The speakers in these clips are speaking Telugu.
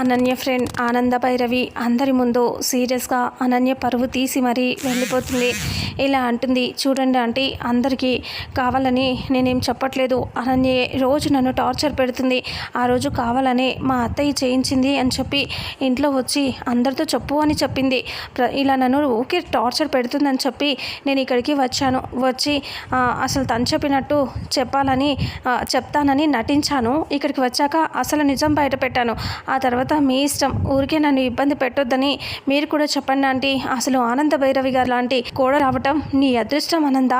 అనన్య ఫ్రెండ్ ఆనంద భైరవి అందరి ముందు సీరియస్గా అనన్య పరువు తీసి మరీ వెళ్ళిపోతుంది. ఇలా అంటుంది చూడండి ఆంటీ అందరికీ కావాలని నేనేం చెప్పట్లేదు. అనన్య రోజు నన్ను టార్చర్ పెడుతుంది. ఆ రోజు కావాలని మా అత్తయ్య చేయించింది అని చెప్పి ఇంట్లో వచ్చి అందరితో చెప్పు అని చెప్పింది. ప్ర ఇలా నన్ను ఊకే టార్చర్ పెడుతుందని చెప్పి నేను ఇక్కడికి వచ్చాను. వచ్చి అసలు తను చెప్పినట్టు చెప్పాలని చెప్తానని నటించాను. ఇక్కడికి వచ్చాక అసలు నిజం బయట పెట్టాను. ఆ తర్వాత మీ ఇష్టం. ఊరికే నన్ను ఇబ్బంది పెట్టొద్దని మీరు కూడా చెప్పండి ఆంటీ. అసలు ఆనంద భైరవి గారు లాంటి కోడ రావటం నీ అదృష్టం అనంద?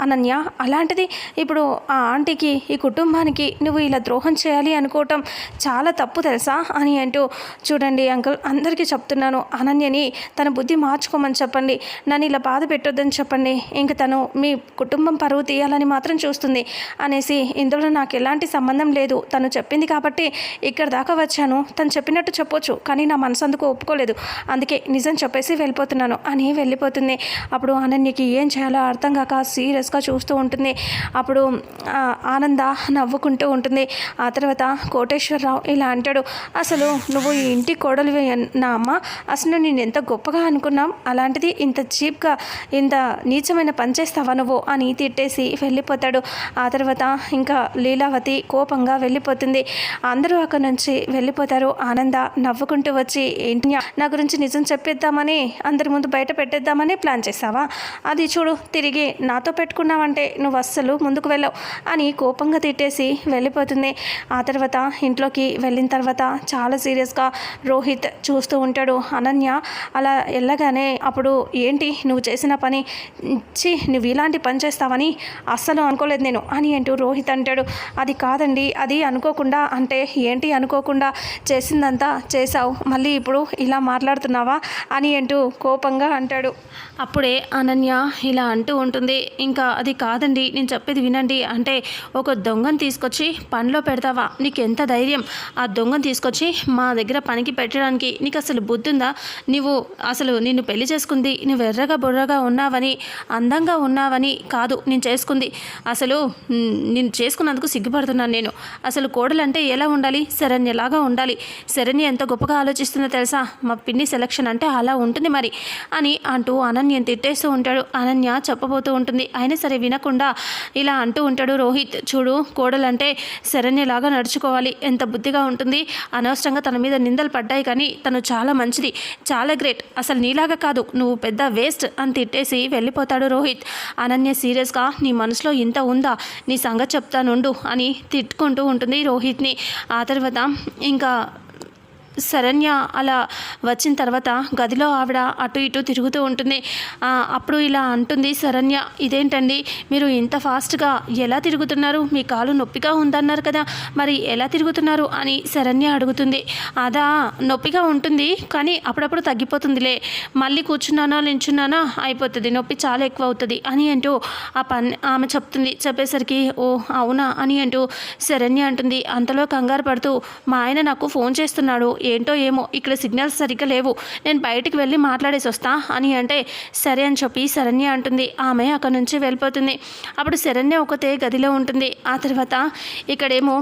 అనన్య అలాంటిది ఇప్పుడు ఆ ఆంటీకి ఈ కుటుంబానికి నువ్వు ఇలా ద్రోహం చేయాలి అనుకోవటం చాలా తప్పు తెలుసా? అని అంటూ చూడండి అంకుల్ అందరికీ చెప్తున్నాను. అనన్యని తన బుద్ధి మార్చుకోమని చెప్పండి. నన్ను ఇలా బాధ పెట్టొద్దని చెప్పండి. ఇంక తను మీ కుటుంబం పరువు తీయాలని మాత్రం చూస్తుంది. అనేసి ఇందులో నాకు ఎలాంటి సంబంధం లేదు. తను చెప్పింది కాబట్టి ఇక్కడ దాకా వచ్చాను. తను చెప్పినట్టు చెప్పొచ్చు కానీ నా మనసు అందుకు ఒప్పుకోలేదు. అందుకే నిజం చెప్పేసి వెళ్ళిపోతున్నాను. అని వెళ్ళిపోతుంది. అప్పుడు అనన్యకి ఏం చేయాలో అర్థం కాక సీరియస్గా చూస్తూ ఉంటుంది. అప్పుడు ఆనంద నవ్వుకుంటూ ఉంటుంది. ఆ తర్వాత కోటేశ్వరరావు ఇలా అంటాడు అసలు నువ్వు ఈ ఇంటి కోడలు నా అమ్మ? అసలు నేను ఎంత గొప్పగా అనుకున్నాం? అలాంటిది ఇంత చీప్గా ఇంత నీచమైన పని చేస్తావా నువ్వు? అని తిట్టేసి వెళ్ళిపోతాడు. ఆ తర్వాత ఇంకా లీలావతి కోపంగా వెళ్ళిపోతుంది. అందరూ అక్కడి నుంచి వెళ్ళిపోతారు. ఆనంద నవ్వుకుంటూ వచ్చి ఏంటి నా గురించి నిజం చెప్పేద్దామని అందరి ముందు బయట పెట్టేద్దామని ప్లాన్ చేసావా అది చూడు తిరిగి నాతో పెట్టుకున్నావంటే నువ్వు అస్సలు ముందుకు వెళ్ళవు అని కోపంగా తిట్టేసి వెళ్ళిపోతుంది. ఆ తర్వాత ఇంట్లోకి వెళ్ళిన తర్వాత చాలా సీరియస్గా రోహిత్ చూస్తూ ఉంటాడు. అనన్య అలా వెళ్ళగానే అప్పుడు ఏంటి నువ్వు చేసిన పని? చి నువ్వు ఇలాంటి పని చేస్తావని అస్సలు అనుకోలేదు నేను అని అంటూ రోహిత్ అంటాడు. అది కాదండి అది అనుకోకుండా అంటే ఏంటి అనుకోకుండా చేసిందంతా చేసావు మళ్ళీ ఇప్పుడు ఇలా మాట్లాడుతున్నావా? అని అంటూ కోపంగా అంటాడు. అప్పుడే అనన్య ఇలా అంటూ ఉంటుంది. ఇంకా అది కాదండి నేను చెప్పేది వినండి. అంటే ఒక దొంగను తీసుకొచ్చి పనిలో పెడతావా? నీకు ఎంత ధైర్యం? ఆ దొంగను తీసుకొచ్చి మా దగ్గర పనికి పెట్టడానికి నీకు అసలు బుద్ధుందా? నువ్వు అసలు నిన్ను పెళ్ళి చేసుకుంది నువ్వు ఎర్రగా బుర్రగా ఉన్నావని అందంగా ఉన్నావని కాదు నేను చేసుకుంది. అసలు నేను చేసుకున్నందుకు సిగ్గుపడుతున్నాను నేను. అసలు కోడలంటే ఎలా ఉండాలి? శరణ్యలాగా ఉండాలి. శరణ్య ఎంత గొప్పగా ఆలోచిస్తుందో తెలుసా? మా పిన్ని సెలక్షన్ అంటే అలా ఉంటుంది మరి అని అంటూ అనన్యని తిట్టేస్తూ ఉంటాడు. అనన్య చెప్పబోతూ ఉంటుంది. అయినా సరే వినకుండా ఇలా అంటూ ఉంటాడు. రోహిత్ చూడు కోడలంటే శరణ్యలాగా నడుచుకోవాలి. ఎంత బుద్ధిగా ఉంటుంది. అనవసరంగా తన మీద నిందలు పడ్డాయి కానీ తను చాలా మంచిది. చాలా గ్రేట్. అసలు నీలాగా కాదు. నువ్వు పెద్ద వేస్ట్ అని తిట్టేసి వెళ్ళిపోతాడు రోహిత్. అనన్య సీరియస్గా నీ మనసులో ఇంత ఉందా? నీ సంగతి చెప్తానుండు అని తిట్టుకుంటూ ఉంటుంది రోహిత్ని. ఆ తర్వాత ఇంకా శరణ్య అలా వచ్చిన తర్వాత గదిలో ఆవిడ అటు ఇటు తిరుగుతూ ఉంటుంది. అప్పుడు ఇలా అంటుంది శరణ్య ఇదేంటండి? మీరు ఇంత ఫాస్ట్గా ఎలా తిరుగుతున్నారు? మీ కాలు నొప్పిగా ఉందన్నారు కదా మరి ఎలా తిరుగుతున్నారు? అని శరణ్య అడుగుతుంది. అదా నొప్పిగా ఉంటుంది కానీ అప్పుడప్పుడు తగ్గిపోతుందిలే. మళ్ళీ కూర్చున్నానా నించున్నానా? అయిపోతుంది నొప్పి చాలా ఎక్కువ అవుతుంది అని అంటూ ఆ పని ఆమె చెప్తుంది. చెప్పేసరికి ఓ అవునా? అని అంటూ శరణ్య అంటుంది. అంతలో కంగారు పడుతూ మా ఆయన నాకు ఫోన్ చేస్తున్నాడు ఏంటో ఏమో ఇక్కడ సిగ్నల్స్ సరిగ్గా లేవు. నేను బయటికి వెళ్ళి మాట్లాడేసి వస్తా అని అంటే సరే అని చెప్పి శరణ్య అంటుంది. ఆమె అక్కడ నుంచి వెళ్ళిపోతుంది. అప్పుడు శరణ్య ఒకతే గదిలో ఉంటుంది. ఆ తర్వాత ఇక్కడేమో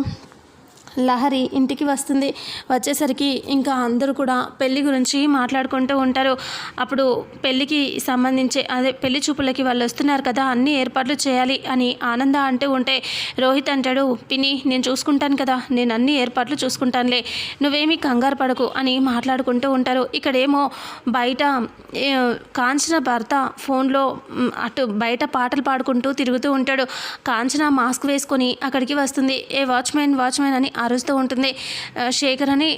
లహరి ఇంటికి వస్తుంది. వచ్చేసరికి ఇంకా అందరూ కూడా పెళ్ళి గురించి మాట్లాడుకుంటూ ఉంటారు. అప్పుడు పెళ్ళికి సంబంధించి అదే పెళ్ళి చూపులకి వాళ్ళు వస్తున్నారు కదా అన్ని ఏర్పాట్లు చేయాలి అని ఆనంద అంటూ ఉంటే రోహిత్ అంటాడు పిని నేను చూసుకుంటాను కదా నేను అన్ని ఏర్పాట్లు చూసుకుంటానులే. నువ్వేమీ కంగారు పడకు అని మాట్లాడుకుంటూ ఉంటారు. ఇక్కడేమో బయట కాంచన భర్త ఫోన్లో అటు బయట పాటలు పాడుకుంటూ తిరుగుతూ ఉంటాడు. కాంచన మాస్క్ వేసుకొని అక్కడికి వస్తుంది. ఏ వాచ్మెన్ వాచ్మెన్ అని అరుస్తూ ఉంటుంది. శేఖర్ అని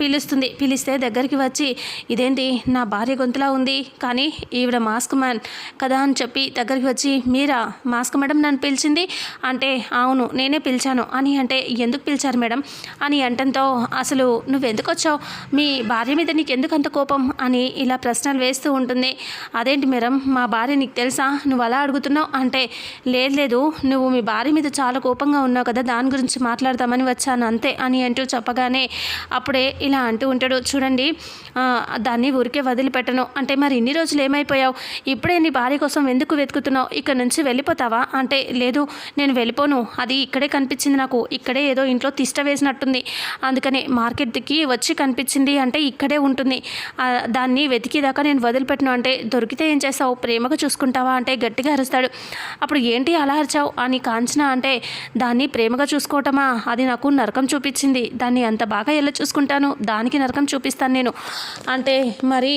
పిలుస్తుంది. పిలిస్తే దగ్గరికి వచ్చి ఇదేంటి? నా భార్య గొంతులా ఉంది. కానీ ఈవిడ మాస్క్ మ్యాన్ కదా అని చెప్పి దగ్గరికి వచ్చి మీరా? మాస్క్ మేడం నన్ను పిలిచింది? అంటే అవును నేనే పిలిచాను. అని అంటే ఎందుకు పిలిచారు మేడం? అని అంటంతో అసలు నువ్వు ఎందుకు వచ్చావు మీ భార్య మీద నీకు ఎందుకు అంత కోపం? అని ఇలా ప్రశ్నలు వేస్తూ ఉంటుంది. అదేంటి మేడం? మా భార్య నీకు తెలుసా? నువ్వు అలా అడుగుతున్నావు? అంటే లేదు లేదు. నువ్వు మీ భార్య మీద చాలా కోపంగా ఉన్నావు కదా దాని గురించి మాట్లాడదామని వచ్చాను. అంతే అని అంటూ చెప్పగానే అప్పుడే ఇలా అంటూ ఉంటాడు చూడండి దాన్ని ఊరికే వదిలిపెట్టను. అంటే మరి ఇన్ని రోజులు ఏమైపోయావు? ఇప్పుడే నీ భార్య కోసం ఎందుకు వెతుకుతున్నావు? ఇక్కడ నుంచి వెళ్ళిపోతావా? అంటే లేదు నేను వెళ్ళిపోను. అది ఇక్కడే కనిపించింది నాకు. ఇక్కడే ఏదో ఇంట్లో తిష్ట వేసినట్టుంది. అందుకనే మార్కెట్కి వచ్చి కనిపించింది అంటే ఇక్కడే ఉంటుంది. దాన్ని వెతికేదాకా నేను వదిలిపెట్టను. అంటే దొరికితే ఏం చేస్తావు? ప్రేమగా చూసుకుంటావా? అంటే గట్టిగా అరుస్తాడు. అప్పుడు ఏంటి అలా అరిచావు? అని కాంచన అంటే దాన్ని ప్రేమగా చూసుకోవటమా? అది నాకు నరక నరకం చూపించింది. దాన్ని అంత బాగా ఎలా చూసుకుంటాను? దానికి నరకం చూపిస్తాను నేను. అంటే మరి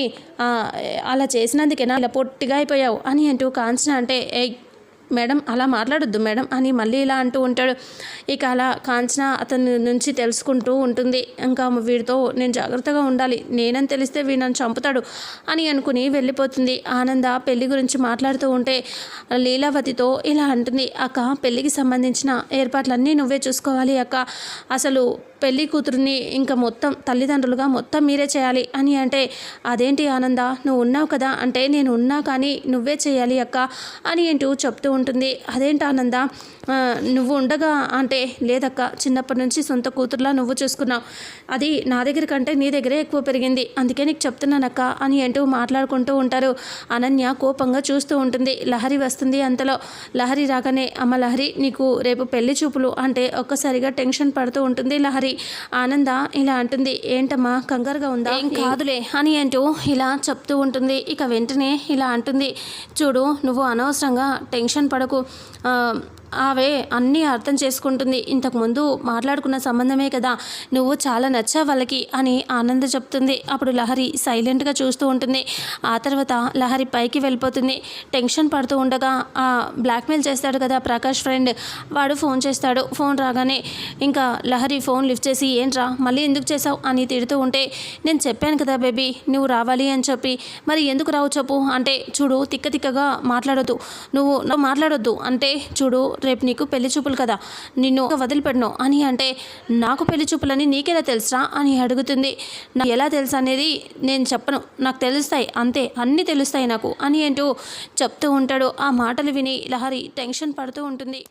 అలా చేసినందుకేనా? ఇలా పొట్టిగా అయిపోయావు అని అంటూ కాంచన అంటే ఏ మేడం అలా మాట్లాడొద్దు మేడం అని మళ్ళీ ఇలా అంటూ ఉంటాడు. ఇక అలా కాంచన అతని నుంచి తెలుసుకుంటూ ఉంటుంది. ఇంకా వీడితో నేను జాగ్రత్తగా ఉండాలి. నేనని తెలిస్తే వీడు నన్ను చంపుతాడు అని అనుకుని వెళ్ళిపోతుంది. ఆనంద పెళ్ళి గురించి మాట్లాడుతూ ఉంటే లీలావతితో ఇలా అంటుంది. అక్క పెళ్ళికి సంబంధించిన ఏర్పాట్లన్నీ నువ్వే చూసుకోవాలి అక్క. అసలు పెళ్ళి కూతురుని ఇంకా మొత్తం తల్లిదండ్రులుగా మొత్తం మీరే చేయాలి అని అంటే అదేంటి ఆనంద? నువ్వు ఉన్నావు కదా అంటే నేను ఉన్నా కానీ నువ్వే చేయాలి అక్క అని ఏంటూ చెప్తూ ఉంటుంది. అదేంటి ఆనంద? నువ్వు ఉండగా అంటే లేదక్క చిన్నప్పటి నుంచి సొంత కూతురులా నువ్వు చూసుకున్నావు. అది నా దగ్గర కంటే నీ దగ్గరే ఎక్కువ పెరిగింది. అందుకే నీకు చెప్తున్నానక్క అని అంటూ మాట్లాడుకుంటూ ఉంటారు. అనన్య కోపంగా చూస్తూ ఉంటుంది. లహరి వస్తుంది అంతలో. లహరి రాగానే అమ్మ లహరి నీకు రేపు పెళ్ళి చూపులు అంటే ఒక్కసారిగా టెన్షన్ పడుతూ ఉంటుంది లహరి. ఆనంద ఇలా అంటుంది. ఏంటమ్మా కంగారుగా ఉందా? కాదులే అని అంటూ ఇలా చెప్తూ ఉంటుంది. ఇక వెంటనే ఇలా అంటుంది. చూడు నువ్వు అనవసరంగా టెన్షన్ పడకు. అవే అన్నీ అర్థం చేసుకుంటుంది. ఇంతకుముందు మాట్లాడుకున్న సంబంధమే కదా నువ్వు చాలా నచ్చావు వాళ్ళకి అని ఆనంద చెప్తుంది. అప్పుడు లహరి సైలెంట్గా చూస్తూ ఉంటుంది. ఆ తర్వాత లహరి పైకి వెళ్ళిపోతుంది. టెన్షన్ పడుతూ ఉండగా ఆ బ్లాక్మెయిల్ చేస్తాడు కదా ప్రకాష్ ఫ్రెండ్ వాడు ఫోన్ చేస్తాడు. ఫోన్ రాగానే ఇంకా లహరి ఫోన్ లిఫ్ట్ చేసి ఏంట్రా మళ్ళీ ఎందుకు చేసావు? అని తిడుతూ ఉంటే నేను చెప్పాను కదా బేబీ నువ్వు రావాలి అని చెప్పి మరి ఎందుకు రావు చెప్పు? అంటే చూడు తిక్క తిక్కగా మాట్లాడొద్దు. నువ్వు నువ్వు మాట్లాడొద్దు. అంటే చూడు రేపు నీకు పెళ్ళి చూపులు కదా. నిన్ను వదిలిపెట్టను. అని అంటే నాకు పెళ్ళి చూపులని నీకెలా తెలుసా అని అడుగుతుంది. నాకు ఎలా తెలుసు అనేది నేను చెప్పను. నాకు తెలుస్తాయి. అంతే. అన్నీ తెలుస్తాయి నాకు. అని అంటూ చెప్తూ ఉంటాడు. ఆ మాటలు విని లహరి టెన్షన్ పడుతూ ఉంటుంది.